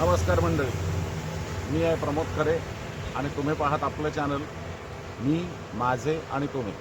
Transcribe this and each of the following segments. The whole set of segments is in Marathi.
नमस्कार मंडळी. मी आहे प्रमोद खरे आणि तुम्ही पाहत आपलं चॅनल मी माझे आणि तुम्ही.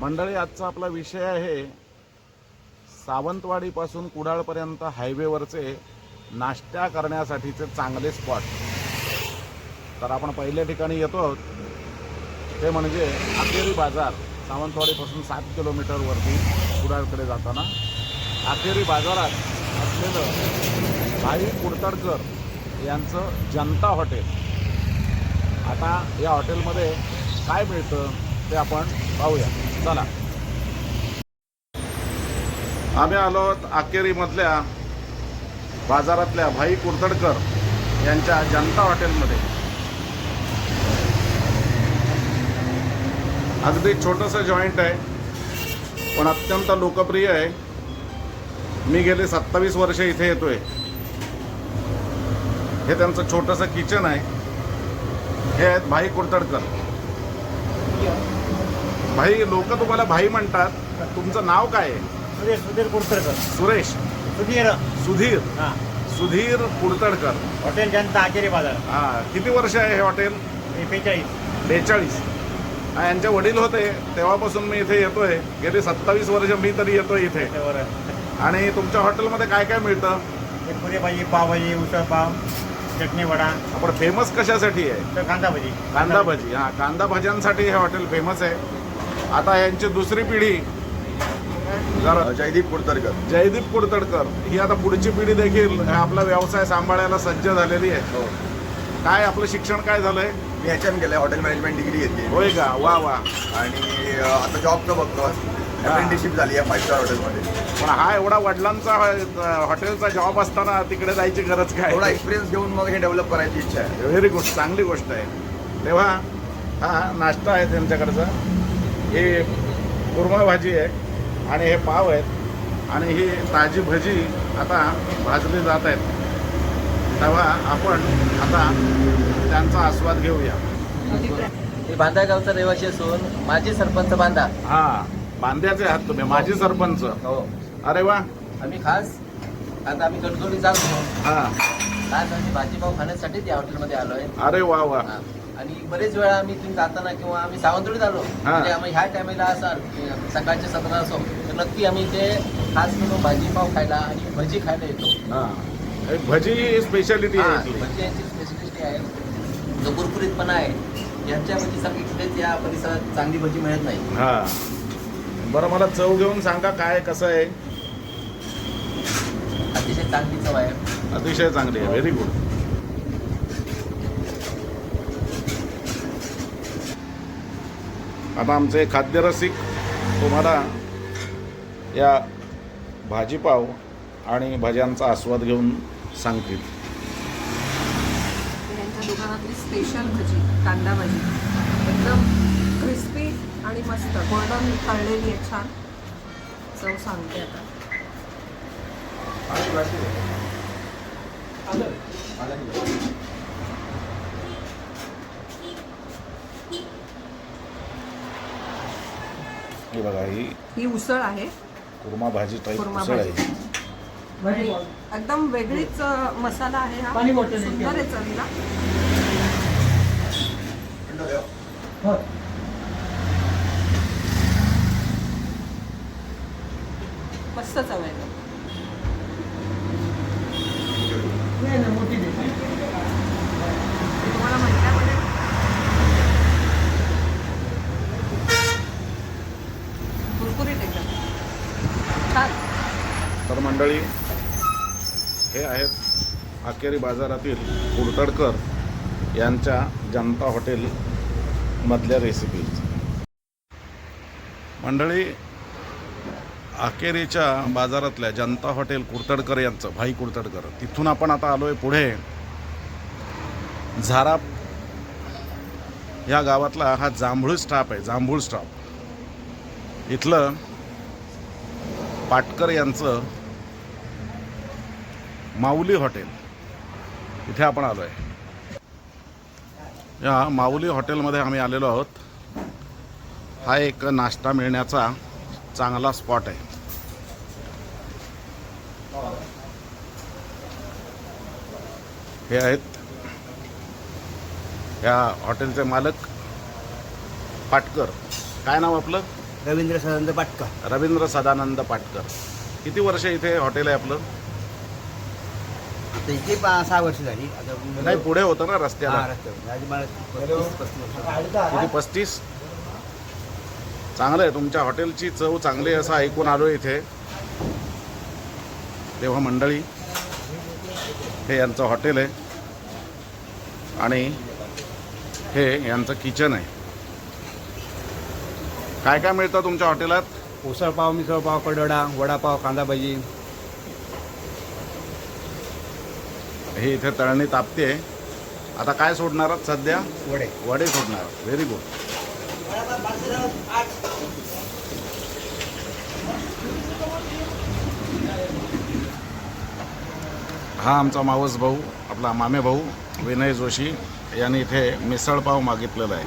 मंडळी आजचा आपला विषय आहे सावंतवाडीपासून कुडाळपर्यंत हायवेवरचे नाश्त्या करण्यासाठीचे चांगले स्पॉट तर आपण पहिल्या ठिकाणी येतो आहोत. ते म्हणजे अखेरी बाजार सावंतवाडीपासून सात किलोमीटरवरती कुडाळकडे जाताना. अखेरी बाजारात असलेलं भाई कुडतडकर यांचं जनता हॉटेल. आता या हॉटेलमध्ये काय मिळतं ते आपण पाहूया. चला. आम्ही आलो आहोत अखेरीमधल्या बाजारातल्या भाई कुडतडकर यांच्या जनता हॉटेलमध्ये. अगदी छोटंसं जॉईंट आहे पण अत्यंत लोकप्रिय आहे. मी गेले सत्तावीस वर्ष इथे येतोय. हे त्यांचं छोटंसं किचन आहे. हे आहेत भाई कुडतडकर. भाई लोक तुम्हाला भाई म्हणतात. तुमचं नाव काय आहे? सुधीर सुधीर कुडतरकर सुरेश. सुधीर. सुधीर. हा. सुधीर कुडतडकर. हॉटेल जनता आचार्य बाजार. हा. किती वर्ष आहे हे हॉटेल? बेचाळीस. बेचाळीस. यांचे वडील होते. तेव्हापासून मी इथे येतोय. गेली सत्तावीस वर्ष मी तरी येतोय इथे. आणि तुमच्या हॉटेलमध्ये काय काय मिळतं? पुरी भाजी पावभाजी उसळ पाव. चटणी वडा आपण फेमस कशासाठी आहे? तर कांदा भजी. कांदा भजी. हा कांदा भज्यांसाठी हे हॉटेल फेमस आहे. आता यांची दुसरी पिढी. जरा जयदीप कुडतरकर जयदीप कुडतडकर. ही आता पुढची पिढी देखील आपला व्यवसाय सांभाळायला सज्ज झालेली आहे. हो. काय आपलं शिक्षण काय झालंय? मी एच एम केलं हॉटेल मॅनेजमेंट डिग्री घेतली. होय का? वा वा. आणि आता जॉबचं बघतो अप्रेंटिसशिप झाली आहे फाईव्ह स्टार हॉटेलमध्ये पण हा एवढा वडिलांचा हॉटेलचा जॉब असताना तिकडे जायची गरज थोडा काय एक्सपिरियन्स घेऊन मग हे डेव्हलप करायची इच्छा आहे. व्हेरी गुड चांगली गोष्ट आहे. तेव्हा हा नाश्ता आहे त्यांच्याकडचा. हे कुर्मा भाजी आहे आणि हे पाव आहेत. आणि ही ताजी भजी आता भाजली जात आहेत. तेव्हा आपण आता त्यांचा आस्वाद घेऊया. मी बांधा गावचा रहिवासी असून माजी सरपंच बांधा. हा. बांध्याचे आहात तुम्ही माजी सरपंच. हो. अरे वा. आम्ही खास आता आम्ही कणकवली जात होतो. हा. खास आम्ही भाजीपाव खाण्यासाठी त्या हॉटेलमध्ये आलोय अरे वा वा. हा. आणि बरेच वेळा आम्ही तुम्ही जाताना किंवा आम्ही सावंतवाडीत आलो म्हणजे आम्ही ह्या टायमाला असाल की सकाळचे सतरा असो तर नक्की आम्ही इथे खास म्हणून भाजीपाव खायला आणि भजी खायला येतो. हा. हे भजी ही स्पेशालिटी हा, आहे इथली. भजी यांची स्पेशलिटी आहे. जो कुरकुरीतपणा आहे यांच्या भजीसारखी कुठेच या परिसरात चांगली भजी मिळत नाही. हा. बरं मला चव घेऊन सांगा काय कसं आहे. अतिशय चांगली चव आहे. अतिशय चांगली आहे व्हेरी गुड आता आमचे खाद्यरसिक तुम्हाला या भाजीपाव आणि भज्यांचा आस्वाद घेऊन सांगतील. यांच्या दुकानातली स्पेशल भजी कांदा भजी. एकदम क्रिस्पी आणि मस्त. गोल्डन तळलेली आहे छान. चव सांगते आता. ही बघा ही ही उसळ आहे. कुर्मा भाजी टाईप कुर्मा उसळ आहे. भाजी. एकदम वेगळीच मसाला आहे हा. सुंदर आहे चवीला मस्त चव आहे मी तुम्हाला म्हटल्यामध्ये कुरकुरीत एकदम छान तर मंडळी हे आहेत बाजारातील कुडतडकर यांच्या जनता हॉटेल मधल्या रेसिपीज मंडळी अखेरीच्या बाजारातल्या जनता हॉटेल कुडतडकर यांचं भाई कुडतडकर तिथून आपण आता आलोय पुढे. झाराप या गावातला हा जांभूळ स्टाफ आहे जांभूळ स्टाफ इथलं पाटकर यांचं माऊली हॉटेल. इथे आपण आलो आहे या माऊली हॉटेलमध्ये आम्ही आलेलो आहोत. हा एक नाश्ता मिळण्याचा चांगला स्पॉट आहे. हे आहेत ह्या हॉटेलचे मालक पाटकर. काय नाव आपलं? रवींद्र सदानंद पाटका रवींद्र सदानंद पाटकर. किती वर्ष इथे हॉटेल आहे आपलं? पा सहा वर्ष झाली. आता नाही पुढे होतं ना हा, रस्त्याला रस्त्यावर. आधी मला पस्तीस- पस्तीस वर्ष. किती पस्तीस? चांगलं आहे तुमच्या हॉटेलची चव चांगली आहे असं ऐकून आलो इथे. तेव्हा मंडळी हे यांचं हॉटेल आहे. आणि हे यांचं किचन आहे. काय काय मिळतं तुमच्या हॉटेलात? उसळपाव मिसळपाव कडोडा वडापाव कांदा भजी. हे इथे तळणी तापते आता काय सोडणार आहात सध्या? वडे. वडे सोडणार व्हेरी गुड हा आमचा मावस भाऊ आपला मामे भाऊ विनय जोशी यांनी इथे मिसळपाव मागितलेला आहे.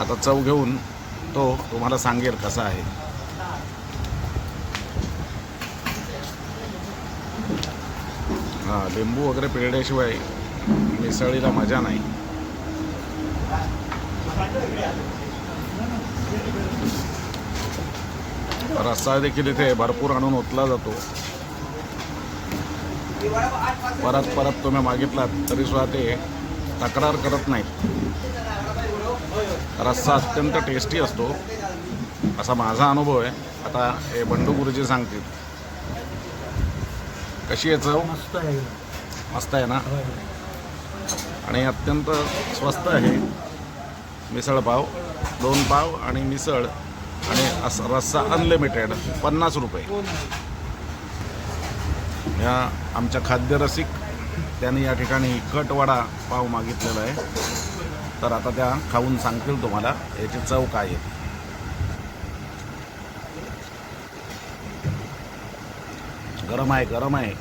आता चव घेऊन तो तुम्हाला सांगेल कसा आहे. हां लिंबू वगैरे पिळल्याशिवाय मिसळीला मजा नाही. रस्सा देखील इथे भरपूर आणून ओतला जातो. परत परत तुम्ही मागितलात तरी सुद्धा ते तक्रार करत नाहीत. रस्सा अत्यंत टेस्टी असतो. असा माझा अनुभव आहे. आता हे बंडू गुरुजी सांगतील. कशी आहे चव? मस्त आहे. मस्त आहे ना? आणि अत्यंत स्वस्त आहे. मिसळपाव दोन पाव आणि मिसळ आणि असं रस्सा अनलिमिटेड पन्नास रुपये. ह्या आमच्या खाद्यरसिक त्यांनी या ठिकाणी कटवडा पाव मागितलेला आहे. तर आता त्या खाऊन सांगतील तुम्हाला याची चव काय आहे. गरम आहे गरम आहे.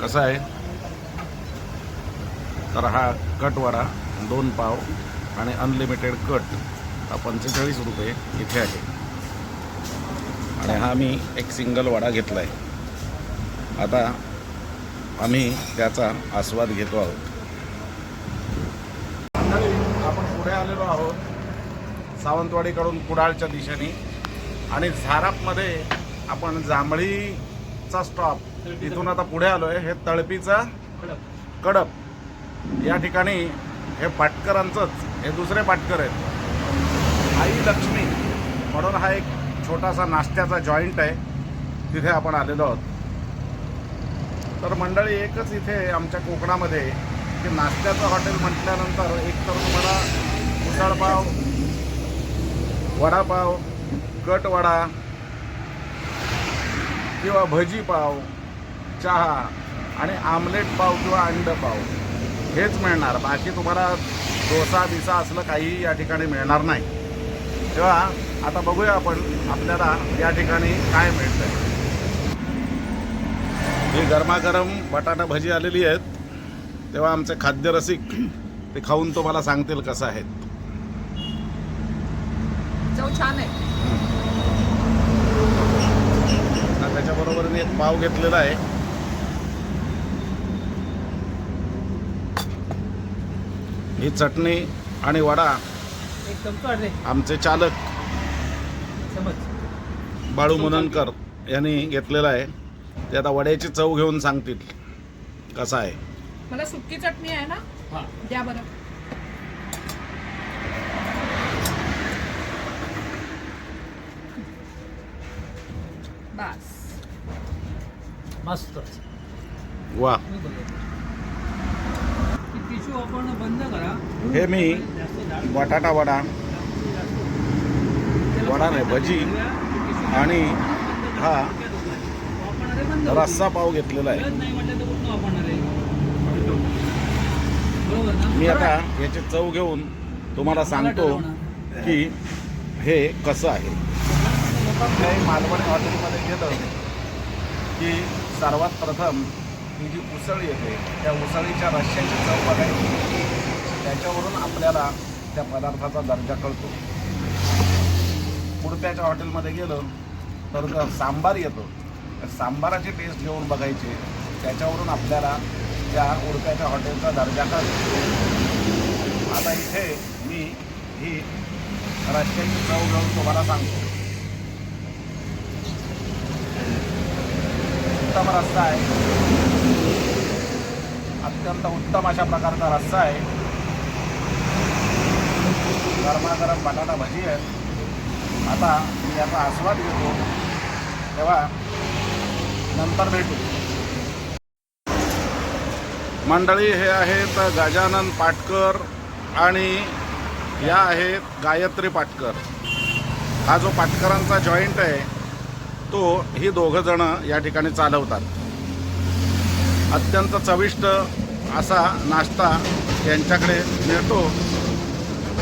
कसा आहे? तर हा कटवडा दोन पाव आणि अनलिमिटेड कट. हा पंचेचाळीस रुपये इथे आहे. आणि हा मी एक सिंगल वडा घेतला आहे आता आम्ही त्याचा आस्वाद घेतो आहोत. आपण पुढे आलेलो आहोत. सावंतवाडीकडून कुडाळच्या दिशेने. आणि झारापमध्ये आपण जांभळीचा स्टॉप तिथून आता पुढे आलोय. हे तळपीचा कडप. या ठिकाणी हे पाटकरांचंच हे दुसरे पाटकर आहेत. आई लक्ष्मी म्हणून हा एक छोटासा नाश्त्याचा जॉईंट आहे. तिथे आपण आलेलो आहोत. तर मंडळी एकच इथे आमच्या कोकणामध्ये की नाश्त्याचं हॉटेल म्हटल्यानंतर एक तर तुम्हाला उसळपाव वडापाव कटवडा किंवा भजी पाव चहा आणि आमलेट पाव किंवा अंड पाव हेच मिळणार. बाकी तुम्हाला डोसा बिसा असलं काहीही या ठिकाणी मिळणार नाही. तेव्हा आता बघूया आपण आपल्याला या ठिकाणी काय मिळतंय. ही गरमागरम बटाटा भजी आलेली आहेत. तेव्हा आमचे खाद्यरसिक ते खाऊन तुम्हाला सांगतील कसं आहेत. छान आहे आता पाव घेतलेला आहे. ही चटणी आणि वडा आमचे चालक समज. बाळू मुननकर यांनी घेतलेला आहे. ते आता वड्याची चव घेऊन सांगतील कसा आहे. मला सुकी चटणी आहे ना? हा. द्या बरं. बस. मस्त वा. टिश्यू वापरणं बंद करा. हे मी बटाटा वडा. वडा नाही भजी. आणि हा रस्सा पाव घेतलेला आहे. मी आता याची चव घेऊन तुम्हाला सांगतो की हे कसं आहे. काही मालवणी हॉटेलमध्ये गेलं. की सर्वात प्रथम ही जी उसळ येते त्या उसळीच्या रश्श्याची चव बघायची त्याच्यावरून आपल्याला त्या पदार्थाचा दर्जा कळतो. पुढत्याच्या हॉटेलमध्ये गेलं तर सांबार येतो सांबाराची टेस्ट घेऊन बघायची. त्याच्यावरून आपल्याला त्या उडप्याच्या हॉटेलचा दर्जा कळतो. आता इथे मी ही रश्श्याची चव घेऊन तुम्हाला सांगतो. उत्तम रस्ता आहे. अत्यंत उत्तम अशा प्रकारचा रस्सा आहे. गरमागरम बटाटा भजी आहेत. आता मी याचा आस्वाद घेतो. तेव्हा नंतर भेटू. मंडळी हे आहेत गजानन पाटकर आणि या आहेत गायत्री पाटकर. हा जो पाटकरांचा जॉईंट आहे तो ही दोघं जण या ठिकाणी चालवतात. अत्यंत चविष्ट असा नाश्ता यांच्याकडे मिळतो.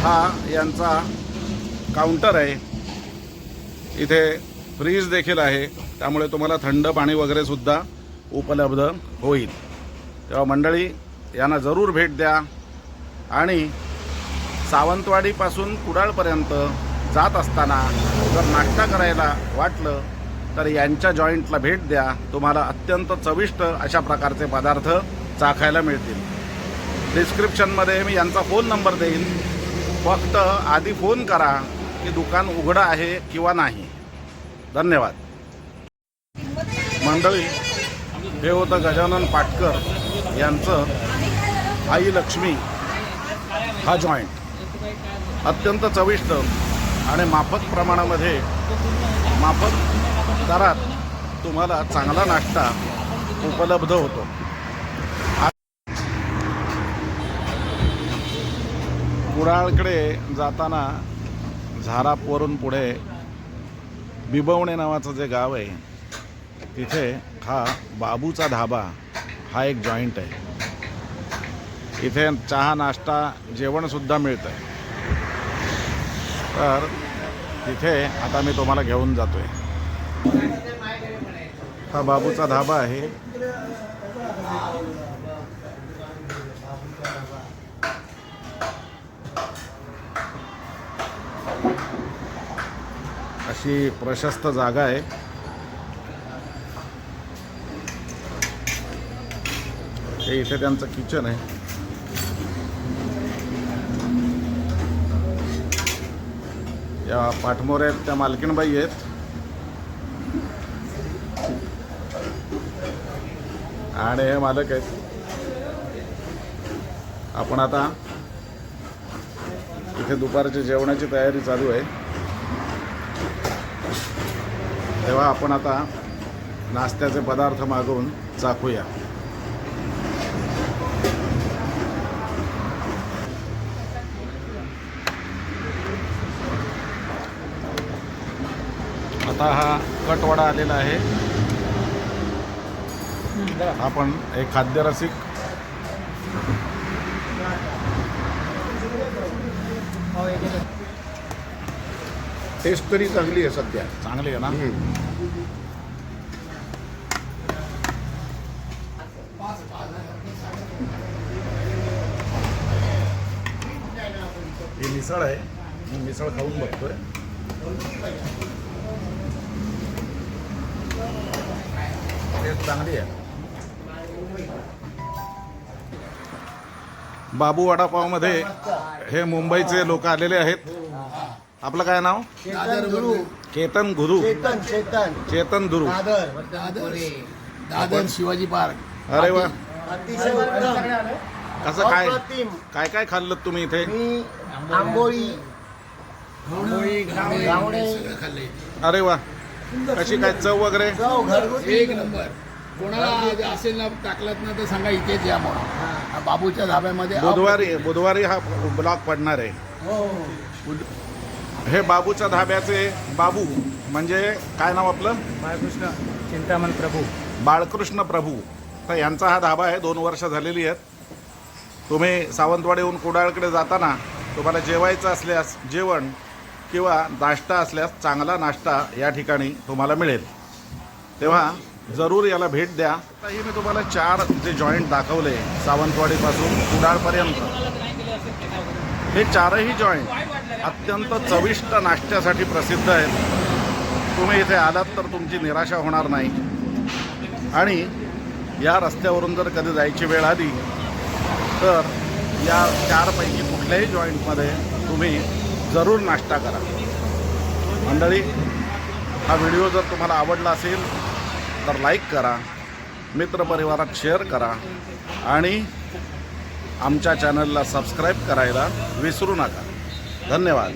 हा यांचा काउंटर आहे. इथे फ्रीज देखील आहे. त्यामुळे तुम्हाला थंड पाणी वगैरे सुद्धा उपलब्ध होईल. तेव्हा मंडळी यांना जरूर भेट द्या. आणि सावंतवाडीपासून कुडाळपर्यंत जात असताना जर नाश्ता करायला वाटलं तर यांच्या जॉईंटला भेट द्या. तुम्हाला अत्यंत चविष्ट अशा प्रकारचे पदार्थ चाखायला मिळतील. डिस्क्रिप्शनमध्ये मी यांचा फोन नंबर देईन. फक्त आधी फोन करा की दुकान उघडं आहे किंवा नाही. धन्यवाद. मंडळी हे होतं गजानन पाटकर यांचं आई लक्ष्मी हा जॉईंट अत्यंत चविष्ट आणि माफक प्रमाणामध्ये माफक दरात तुम्हाला चांगला नाश्ता उपलब्ध होतो. कुडाळकडे जाताना झारापवरून पुढे बिबवणे नावाचं जे गाव आहे तिथे हा बाबूचा धाबा हा एक जॉईंट आहे. इथे चहा नाश्ता जेवणसुद्धा मिळतं आहे तर तिथे आता मी तुम्हाला घेऊन जातो आहे हा बाबूचा धाबा आहे. अशी प्रशस्त जागा आहे. हे इथे त्यांचं किचन आहे. या पाठमोऱ्यात त्या मालकीणबाई आहेत. आणि हे मालक आहेत. आपण आता इथे दुपारच्या जेवणाची तयारी चालू आहे. तेव्हा आपण आता नाश्त्याचे पदार्थ मागवून चाखूया आता हा कटवाडा आलेला आहे. आपण एक खाद्यरसिक टेस्ट तरी चांगली आहे सध्या. चांगली आहे ना? ही मिसळ आहे. मी मिसळ खाऊन बघतोय. टेस्ट चांगली आहे. बाबू वडापावमध्ये हे मुंबईचे लोक आलेले आहेत. आपलं काय नाव? चेतन गुरु. केतन गुरु. चेतन चेतन. चेतन गुरु. दादर. दादर. शिवाजी पार्क. अरे वा. अतिशय उत्तम. कसं काय? अप्रतिम. काय काय खाल्लं तुम्ही इथे? मी आंबोळी. गावडे अरे वा. कशी काय? चव वगैरे? चव घरगुती. एक नंबर. कोणाला असेल ना टाकलात ना तर सांगा इथेच या म्हणून. बाबूच्या धाब्यामध्ये बुधवारी बुधवारी हा ब्लॉक पडणार आहे. हो. हे बाबूच्या धाब्याचे बाबू म्हणजे काय नाव आपलं? बाळकृष्ण चिंतामण प्रभू. बाळकृष्ण प्रभू. तर यांचा हा धाबा आहे दोन वर्ष झालेली आहेत. तुम्ही सावंतवाडीहून कुडाळकडे जाताना तुम्हाला जेवायचं असल्यास जेवण किंवा नाश्ता असल्यास चांगला नाश्ता या ठिकाणी तुम्हाला मिळेल. तेव्हा जरूर याला भेट द्या. आताही मी तुम्हाला चार जे जॉईंट दाखवले सावंतवाडीपासून कुडाळपर्यंत. हे चारही जॉईंट अत्यंत चविष्ट नाश्त्यासाठी प्रसिद्ध आहेत. तुम्ही इथे आलात तर तुमची निराशा होणार नाही. आणि या रस्त्यावरून जर कधी जायची वेळ आली तर या चारपैकी कुठल्याही जॉईंटमध्ये तुम्ही जरूर नाश्ता करा. मंडळी हा व्हिडिओ जर तुम्हाला आवडला असेल तर लाईक करा मित्रपरिवारात शेअर करा आणि आमच्या चॅनलला सबस्क्राईब करायला विसरू नका. धन्यवाद.